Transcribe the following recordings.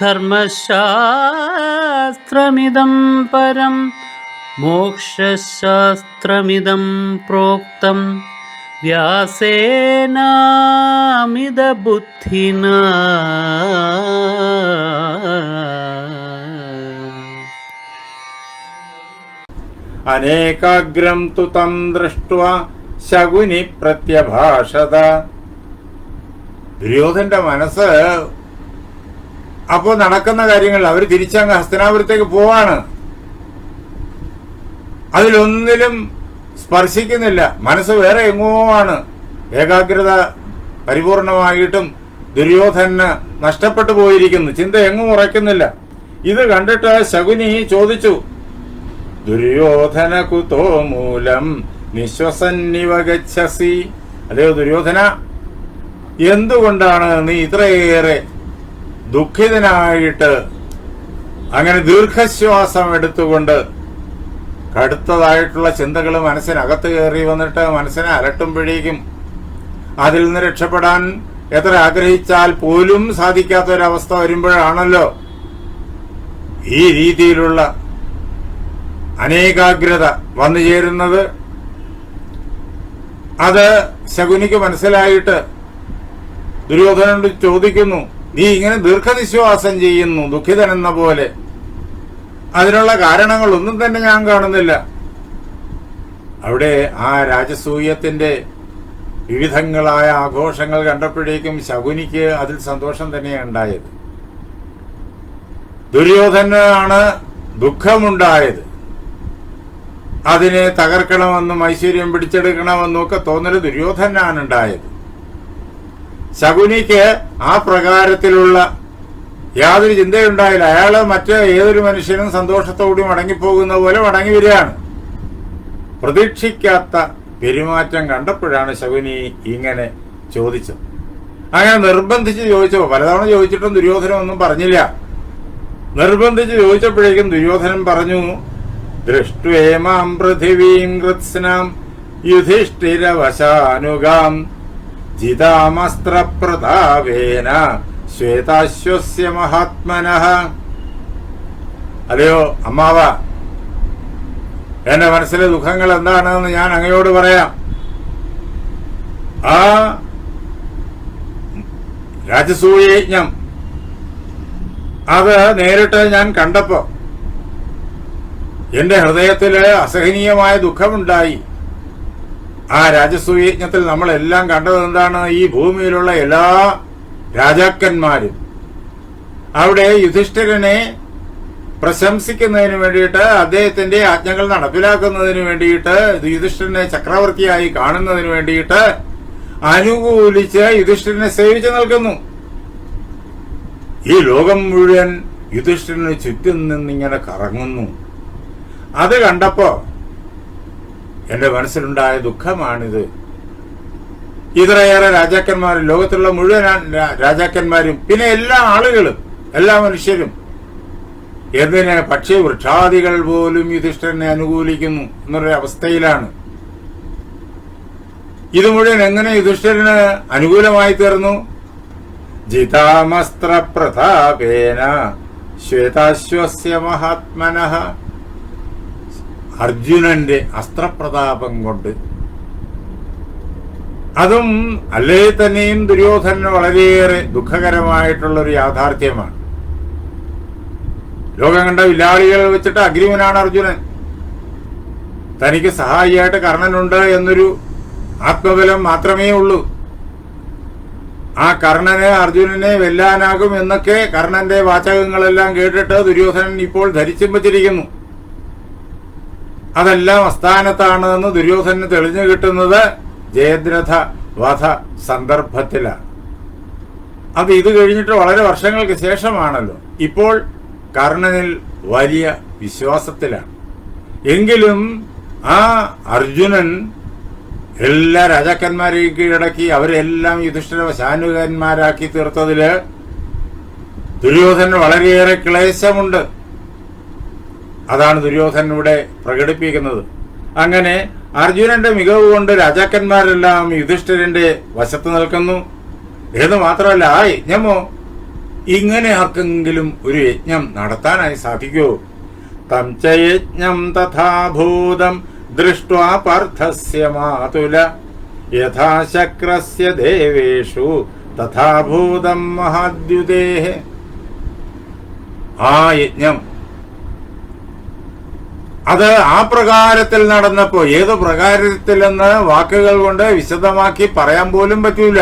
ധർമ്മശാസ്ത്രമിദം പരം മോക്ഷശാസ്ത്രമിദം പ്രോക്തം. വ്യാസേനാമിതബുദ്ധിന. അനേകാഗ്രം തു തം ദൃഷ്ട്വ ശകുനി പ്രത്യഭാഷത. ദുര്യോധന്റെ മനസ്സ് അപ്പോ നടക്കുന്ന കാര്യങ്ങൾ അവർ തിരിച്ചങ്ങ് ഹസ്തനാപുരത്തേക്ക് പോവാണ്. അതിലൊന്നിലും സ്പർശിക്കുന്നില്ല. മനസ്സ് വേറെ എങ്ങോ ആണ്. ഏകാഗ്രത പരിപൂർണമായിട്ടും ദുര്യോധന നഷ്ടപ്പെട്ടു പോയിരിക്കുന്നു. ചിന്ത എങ്ങും ഉറയ്ക്കുന്നില്ല. ഇത് കണ്ടിട്ട് ശകുനി ചോദിച്ചു ദുര്യോധന കുതോ മൂലം നിശ്വസന്നിവഗച്ഛസി? അതെയോ ദുര്യോധന എന്തുകൊണ്ടാണ് നീ ഇത്രയേറെ ദുഃഖിതനായിട്ട് അങ്ങനെ ദീർഘശ്വാസം എടുത്തുകൊണ്ട് കടുത്തതായിട്ടുള്ള ചിന്തകൾ മനസ്സിനകത്ത് കയറി വന്നിട്ട് മനസ്സിനെ അലട്ടുമ്പോഴേക്കും അതിൽ നിന്ന് രക്ഷപ്പെടാൻ എത്ര ആഗ്രഹിച്ചാൽ പോലും സാധിക്കാത്ത ഒരവസ്ഥ വരുമ്പോഴാണല്ലോ ഈ രീതിയിലുള്ള അനേകാഗ്രത വന്നു ചേരുന്നത്. അത് ശകുനിക്ക് മനസ്സിലായിട്ട് ദുര്യോധനോട് ചോദിക്കുന്നു നീ ഇങ്ങനെ ദീർഘനിശ്വാസം ചെയ്യുന്നു ദുഃഖിതൻ എന്ന പോലെ. അതിനുള്ള കാരണങ്ങളൊന്നും തന്നെ ഞാൻ കാണുന്നില്ല. അവിടെ ആ രാജസൂയത്തിന്റെ വിവിധങ്ങളായ ആഘോഷങ്ങൾ കണ്ടപ്പോഴേക്കും ശകുനിക്ക് അതിൽ സന്തോഷം തന്നെയാണ് ഉണ്ടായത്. ദുര്യോധനാണ് ദുഃഖമുണ്ടായത്. അതിനെ തകർക്കണമെന്നും ഐശ്വര്യം പിടിച്ചെടുക്കണമെന്നും ഒക്കെ തോന്നൽ ദുര്യോധനാണ് ഉണ്ടായത്. ശകുനിക്ക് ആ പ്രകാരത്തിലുള്ള യാതൊരു ചിന്തയുണ്ടായില്ല. അയാൾ മറ്റ് ഏതൊരു മനുഷ്യനും സന്തോഷത്തോടെ മടങ്ങിപ്പോകുന്ന പോലെ മടങ്ങി വരികയാണ്. പ്രതീക്ഷിക്കാത്ത പെരുമാറ്റം കണ്ടപ്പോഴാണ് ശകുനി ഇങ്ങനെ ചോദിച്ചത്. അങ്ങനെ നിർബന്ധിച്ച് ചോദിച്ചപ്പോ പലതവണ ചോദിച്ചിട്ടും ദുര്യോധനം ഒന്നും പറഞ്ഞില്ല. നിർബന്ധിച്ച് ചോദിച്ചപ്പോഴേക്കും ദുര്യോധനൻ പറഞ്ഞു ദൃഷ്ട്വേമാം പൃഥിവീം കൃത്സ്നാം യുധിഷ്ഠിരവശാനുഗാം ജിതാമസ്ത്രപ്രതാപേന ശ്വേതാശ്വസ്യ മഹാത്മന. അല്ലയോ അമ്മാവ എന്റെ മനസ്സിലെ ദുഃഖങ്ങൾ എന്താണെന്ന് ഞാൻ അങ്ങയോട് പറയാം. ആ രാജസൂയജ്ഞം അത് നേരിട്ട് ഞാൻ കണ്ടപ്പോ എന്റെ ഹൃദയത്തിൽ അസഹനീയമായ ദുഃഖമുണ്ടായി. ആ രാജസൂയജ്ഞത്തിൽ നമ്മളെല്ലാം കണ്ടത് എന്താണ്? ഈ ഭൂമിയിലുള്ള എല്ലാ രാജാക്കന്മാരും അവിടെ യുധിഷ്ഠിരനെ പ്രശംസിക്കുന്നതിന് വേണ്ടിയിട്ട് അദ്ദേഹത്തിന്റെ ആജ്ഞകൾ നടപ്പിലാക്കുന്നതിന് വേണ്ടിയിട്ട് യുധിഷ്ഠിരനെ ചക്രവർത്തിയായി കാണുന്നതിന് വേണ്ടിയിട്ട് അനുകൂലിച്ച് യുധിഷ്ഠിരനെ സേവിച്ചു നിൽക്കുന്നു ഈ ലോകം മുഴുവൻ യുധിഷ്ഠിരന് ചുറ്റും നിന്നിങ്ങനെ കറങ്ങുന്നു. അത് കണ്ടപ്പോ എന്റെ മനസ്സിലുണ്ടായ ദുഃഖമാണിത്. ഇത്രയേറെ രാജാക്കന്മാരും ലോകത്തുള്ള മുഴുവൻ രാജാക്കന്മാരും പിന്നെ എല്ലാ ആളുകളും എല്ലാ മനുഷ്യരും എന്തിനെ പക്ഷേ വൃക്ഷാദികൾ പോലും യുധിഷ്ഠരനെ അനുകൂലിക്കുന്നു എന്നൊരു അവസ്ഥയിലാണ്. ഇത് മുഴുവൻ എങ്ങനെ യുധിഷ്ഠിരന് അനുകൂലമായി തീർന്നു? ജിതാമസ്ത്ര പ്രതാപേന ശ്വേതാശ്വസ്യ മഹാത്മനഃ അർജുനന്റെ അസ്ത്രപ്രതാപം കൊണ്ട്. അതും അല്ലേ തന്നെയും ദുര്യോധനന് വളരെയേറെ ദുഃഖകരമായിട്ടുള്ളൊരു യാഥാർത്ഥ്യമാണ്. ലോകം കണ്ട വില്ലാളികൾ വെച്ചിട്ട് അഗ്രീവനാണ് അർജുനൻ. തനിക്ക് സഹായിയായിട്ട് കർണനുണ്ട് എന്നൊരു ആത്മബലം മാത്രമേ ഉള്ളൂ. ആ കർണനെ അർജുനനെ വെല്ലാനാകും എന്നൊക്കെ കർണന്റെ വാചകങ്ങളെല്ലാം കേട്ടിട്ട് ദുര്യോധനൻ ഇപ്പോൾ ധരിച്ചും വച്ചിരിക്കുന്നു. അതെല്ലാം അസ്ഥാനത്താണ് എന്ന് ദുര്യോധനന് തെളിഞ്ഞു കിട്ടുന്നത് ജയദ്രഥ വധ സന്ദർഭത്തിലാണ് അത് ഇത് കഴിഞ്ഞിട്ട് വളരെ വർഷങ്ങൾക്ക് ശേഷമാണല്ലോ. ഇപ്പോൾ കർണനിൽ വലിയ വിശ്വാസത്തിലാണ് എങ്കിലും ആ അർജുനൻ എല്ലാ രാജാക്കന്മാരെയും കീഴടക്കി അവരെല്ലാം യുധിഷ്ഠിര ശാനുകന്മാരാക്കി തീർത്തതിൽ ദുര്യോധന് വളരെയേറെ ക്ലേശമുണ്ട്. അതാണ് ദുര്യോധനൻ ഇവിടെ പ്രകടിപ്പിക്കുന്നത്. അങ്ങനെ അർജുനന്റെ മികവ് കൊണ്ട് രാജാക്കന്മാരെല്ലാം യുധിഷ്ഠിരന്റെ വശത്ത് നിൽക്കുന്നു. എന്ന് മാത്രമല്ല ആ യജ്ഞമോ? ഇങ്ങനെ ആർക്കെങ്കിലും ഒരു യജ്ഞം നടത്താനായി സാധിക്കൂ? തം തഥാഭൂതം ദൃഷ്ട്വാ പാർത്ഥസ്യ മാതുല. യഥാശക്രസ്യ ദേവേഷു തഥാഭൂതം മഹാദ്യുതേഹ. ആ യജ്ഞം അത് ആ പ്രകാരത്തിൽ നടന്നപ്പോ ഏത് പ്രകാരത്തിലെന്ന് വാക്കുകൾ കൊണ്ട് വിശദമാക്കി പറയാൻ പോലും പറ്റൂല.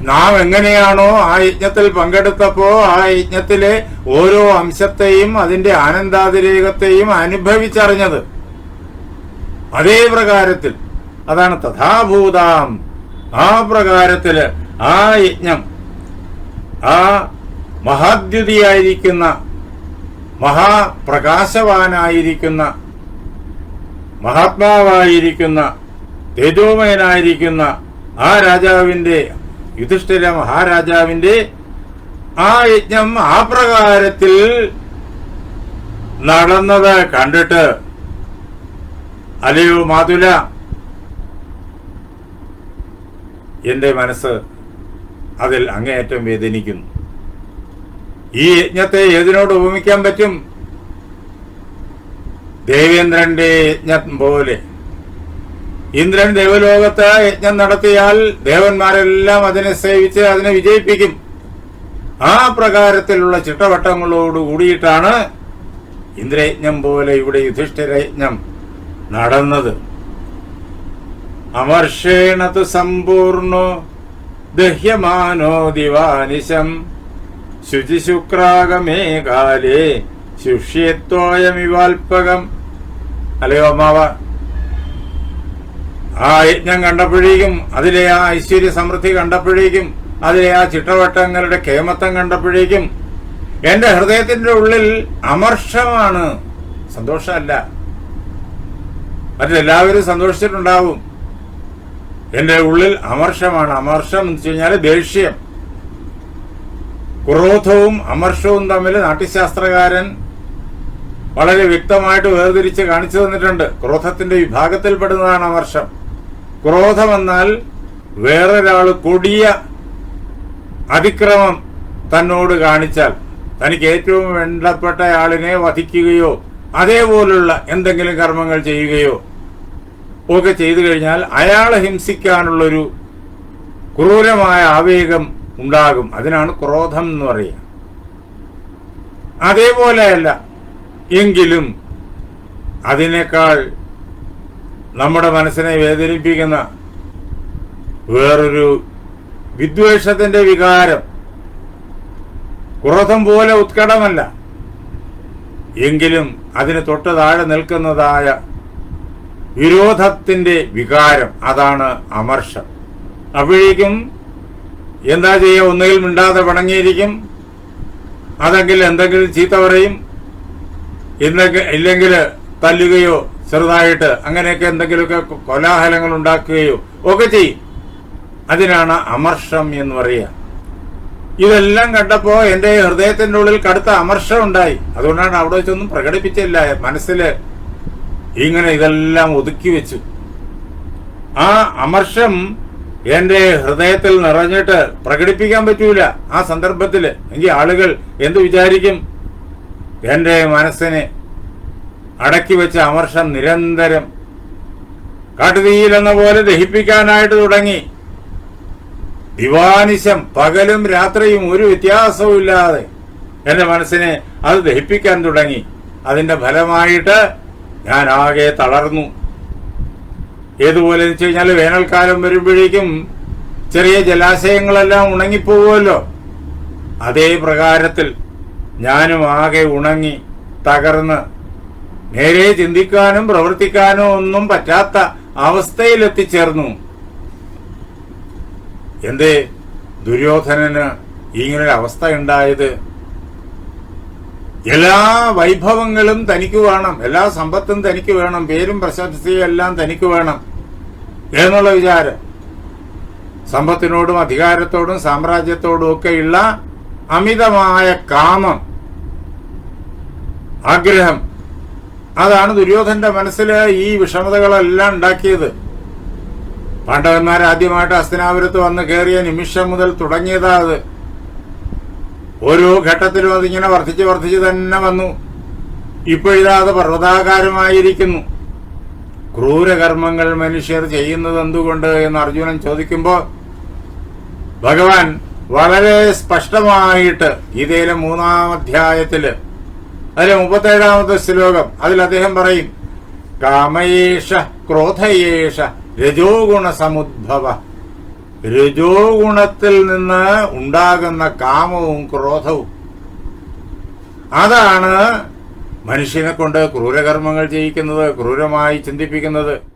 നാം എങ്ങനെയാണോ ആ യജ്ഞത്തിൽ പങ്കെടുത്തപ്പോ ആ യജ്ഞത്തിലെ ഓരോ അംശത്തെയും അതിന്റെ ആനന്ദാതിരേകത്തെയും അനുഭവിച്ചറിഞ്ഞത്. അതേ പ്രകാരത്തിൽ. അതാണ് തഥാഭൂതാം. ആ പ്രകാരത്തിൽ ആ യജ്ഞം ആ മഹാദ്യുതിയായിരിക്കുന്ന മഹാപ്രകാശവാനായിരിക്കുന്ന മഹാത്മാവായിരിക്കുന്ന തേജോമയനായിരിക്കുന്ന ആ രാജാവിന്റെ യുധിഷ്ഠിര മഹാരാജാവിന്റെ ആ യജ്ഞം ആ പ്രകാരത്തിൽ നടന്നത് കണ്ടിട്ട് അല്ലയോ മാതുല എന്റെ മനസ്സ് അതിൽ അങ്ങേയറ്റം വേദനിക്കുന്നു. ഈ യജ്ഞത്തെ ഏതിനോട് ഉപമിക്കാൻ പറ്റും? ദേവേന്ദ്രന്റെ യജ്ഞം പോലെ. ഇന്ദ്രൻ ദേവലോകത്ത് യജ്ഞം നടത്തിയാൽ ദേവന്മാരെല്ലാം അതിനെ സേവിച്ച് അതിനെ വിജയിപ്പിക്കും. ആ പ്രകാരത്തിലുള്ള ചിട്ടവട്ടങ്ങളോട് കൂടിയിട്ടാണ് ഇന്ദ്രയജ്ഞം പോലെ ഇവിടെ യുധിഷ്ഠിര യജ്ഞം നടന്നത്. അമർഷേണത് സമ്പൂർണോ ദഹ്യമാനോ ദിവാനിശം. ശുചിശുക്രാഗമേ കാലേ ശുഷ്യത്വയമിവാൽപകം. അല്ലയോ അമ്മാവ? ആ യജ്ഞം കണ്ടപ്പോഴേക്കും അതിലെ ആ ഐശ്വര്യ സമൃദ്ധി കണ്ടപ്പോഴേക്കും അതിലെ ആ ചിട്ടവട്ടങ്ങളുടെ കേമത്വം കണ്ടപ്പോഴേക്കും എന്റെ ഹൃദയത്തിന്റെ ഉള്ളിൽ അമർഷമാണ്. സന്തോഷമല്ല. മറ്റെല്ലാവരും സന്തോഷിച്ചിട്ടുണ്ടാവും. എന്റെ ഉള്ളിൽ അമർഷമാണ്. അമർഷം എന്ന് വെച്ച് കഴിഞ്ഞാൽ ദേഷ്യം. ക്രോധവും അമർഷവും തമ്മിൽ നാട്യശാസ്ത്രകാരൻ വളരെ വ്യക്തമായിട്ട് വേർതിരിച്ച് കാണിച്ചു തന്നിട്ടുണ്ട്. ക്രോധത്തിന്റെ വിഭാഗത്തിൽപ്പെടുന്നതാണ് അമർഷം. ക്രോധമെന്നാൽ വേറൊരാൾ കൊടിയ അതിക്രമം തന്നോട് കാണിച്ചാൽ തനിക്ക് ഏറ്റവും വേണ്ടപ്പെട്ട ആളിനെ വധിക്കുകയോ അതേപോലുള്ള എന്തെങ്കിലും കർമ്മങ്ങൾ ചെയ്യുകയോ ഒക്കെ ചെയ്തു കഴിഞ്ഞാൽ അയാളെ ഹിംസിക്കാനുള്ളൊരു ക്രൂരമായ ആവേഗം ഉണ്ടാകും. അതിനാണ് ക്രോധം എന്ന് പറയുക. അതേപോലെയല്ല എങ്കിലും അതിനേക്കാൾ നമ്മുടെ മനസ്സിനെ വേദനിപ്പിക്കുന്ന വേറൊരു വിദ്വേഷത്തിന്റെ വികാരം ക്രോധം പോലെ ഉത്കടമല്ല. എങ്കിലും അതിന് തൊട്ട് താഴെ നിൽക്കുന്നതായ വിരോധത്തിന്റെ വികാരം അതാണ് അമർഷം. അപ്പോഴേക്കും എന്താ ചെയ്യുക ഒന്നുകിൽ മിണ്ടാതെ പണങ്ങിയിരിക്കും അതെങ്കിൽ എന്തെങ്കിലും ചീത്ത പറയും. ഇന്നൊക്കെ ഇല്ലെങ്കിൽ തല്ലുകയോ ചെറുതായിട്ട് അങ്ങനെയൊക്കെ എന്തെങ്കിലുമൊക്കെ കോലാഹലങ്ങൾ ഉണ്ടാക്കുകയോ ഒക്കെ ചെയ്യും. അതിനാണ് അമർഷം എന്ന് പറയുക. ഇതെല്ലാം കണ്ടപ്പോ എന്റെ ഹൃദയത്തിന്റെ ഉള്ളിൽ കടുത്ത അമർഷം ഉണ്ടായി. അതുകൊണ്ടാണ് അവിടെ വെച്ചൊന്നും പ്രകടിപ്പിച്ചില്ല. മനസ്സിൽ ഇങ്ങനെ ഇതെല്ലാം ഒതുക്കി വെച്ചു. ആ അമർഷം എന്റെ ഹൃദയത്തിൽ നിറഞ്ഞിട്ട് പ്രകടിപ്പിക്കാൻ പറ്റൂല ആ സന്ദർഭത്തിൽ. എങ്കിൽ ആളുകൾ എന്ത് വിചാരിക്കും? എന്റെ മനസ്സിനെ അടക്കി വെച്ച അമർഷം നിരന്തരം കാട്ടുതീയിലെന്ന പോലെ ദഹിപ്പിക്കാനായിട്ട് തുടങ്ങി. ദിവാനിശം പകലും രാത്രിയും ഒരു വ്യത്യാസവും ഇല്ലാതെ മനസ്സിനെ അത് ദഹിപ്പിക്കാൻ തുടങ്ങി. അതിന്റെ ഫലമായിട്ട് ഞാൻ ആകെ തളർന്നു. ഏതുപോലെ വെച്ച് കഴിഞ്ഞാൽ വേനൽക്കാലം വരുമ്പോഴേക്കും ചെറിയ ജലാശയങ്ങളെല്ലാം ഉണങ്ങിപ്പോവുമല്ലോ അതേ പ്രകാരത്തിൽ ഞാനും ആകെ ഉണങ്ങി തകർന്ന് നേരെ ചിന്തിക്കാനും പ്രവർത്തിക്കാനോ ഒന്നും പറ്റാത്ത അവസ്ഥയിലെത്തിച്ചേർന്നു. എന്തേ ദുര്യോധനന് ഇങ്ങനൊരു അവസ്ഥ ഉണ്ടായത് എല്ലാ വൈഭവങ്ങളും തനിക്ക് വേണം. എല്ലാ സമ്പത്തും തനിക്ക് വേണം. പേരും പ്രശംസയും എല്ലാം തനിക്ക് വേണം എന്നുള്ള വിചാരം. സമ്പത്തിനോടും അധികാരത്തോടും സാമ്രാജ്യത്തോടും ഒക്കെയുള്ള അമിതമായ കാമം ആഗ്രഹം. അതാണ് ദുര്യോധന്റെ മനസ്സിൽ ഈ വിഷമതകളെല്ലാം ഉണ്ടാക്കിയത്. പാണ്ഡവന്മാർ ആദ്യമായിട്ട് അസ്തനാപുരത്ത് വന്ന് കയറിയ നിമിഷം മുതൽ തുടങ്ങിയതാ അത്. ഓരോ ഘട്ടത്തിലും അതിങ്ങനെ വർദ്ധിച്ച് വർദ്ധിച്ച് തന്നെ വന്നു. ഇപ്പോഴിതാ അത് പർവതാകാരമായിരിക്കുന്നു. ക്രൂരകർമ്മങ്ങൾ മനുഷ്യർ ചെയ്യുന്നത് എന്തുകൊണ്ട് എന്ന് അർജുനൻ ചോദിക്കുമ്പോൾ ഭഗവാൻ വളരെ സ്പഷ്ടമായിട്ട് ഗീതയിലെ മൂന്നാം അധ്യായത്തിൽ അതിലെ മുപ്പത്തേഴാമത്തെ ശ്ലോകം അതിൽ അദ്ദേഹം പറയും കാമയേഷ ക്രോധയേഷ രജോ ഗുണ സമുദ്ഭവ രജോ ഗുണത്തിൽ നിന്ന് ഉണ്ടാകുന്ന കാമവും ക്രോധവും. അതാണ് മനുഷ്യനെ കൊണ്ട് ക്രൂരകർമ്മങ്ങൾ ചെയ്യിക്കുന്നത് ക്രൂരമായി ചിന്തിപ്പിക്കുന്നത്.